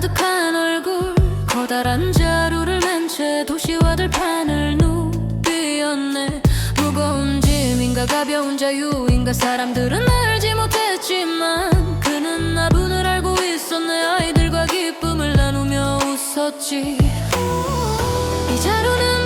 가득한 얼굴 커다란 자루를 맨 채 도시와 들 판을 누비었네. 무거운 짐인가 가벼운 자유인가 사람들은 알지 못했지만 그는 나분을 알고 있었네. 아이들과 기쁨을 나누며 웃었지. 이 자루는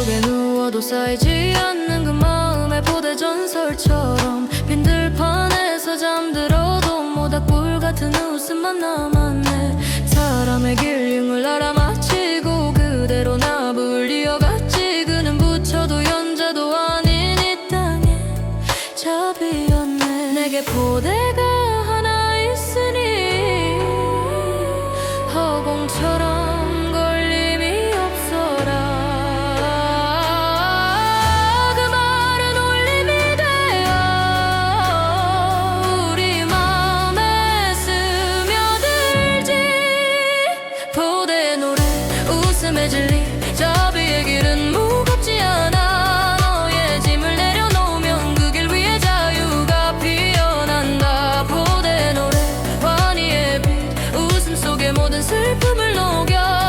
속에 누워도 쌓이지 않는 그 마음의 포대 전설처럼 빈들판에서 잠들어도 모닥불 같은 웃음만 남았네. 사람의 길 가슴 속에 모든 슬픔을 녹여.